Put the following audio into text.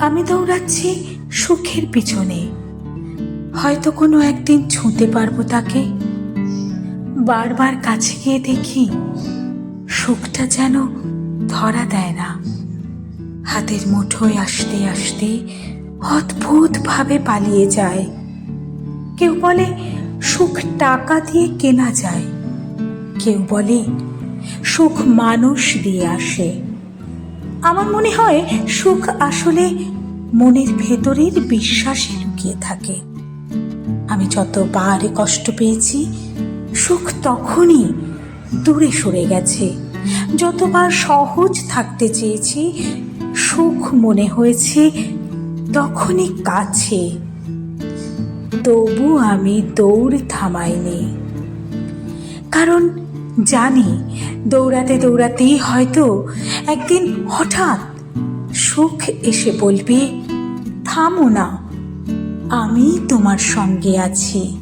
আমি দৌড়াচ্ছি সুখের পিছনে। হয়তো কোনো একদিন ছুঁতে পারব তাকে। বারবার কাছে গিয়ে দেখি, সুখটা যেন ধরা দেয় না। হাতের মুঠোয় আসতে আসতে অদ্ভুত ভাবে পালিয়ে যায়। কেউ বলে, সুখ টাকা দিয়ে কেনা যায়। কেউ বলে, সুখ মানুষ দিয়ে আসে। আমার মনে হয় সুখ আসলে মনের ভেতরের বিশ্বাসে লুকিয়ে থাকে। আমি যতবার কষ্ট পেয়েছি, সুখ তখনই দূরে সরে গেছে। যতবার সহজ থাকতে চেয়েছি, সুখ মনে হয়েছে তখনই কাছে। তবু আমি দৌড় থামাইনি। কারণ জানি দৌড়াতে দৌড়াতেই হয়তো একদিন হঠাৎ সুখ এসে বলবে, থামো না, আমি তোমার সঙ্গে আছি।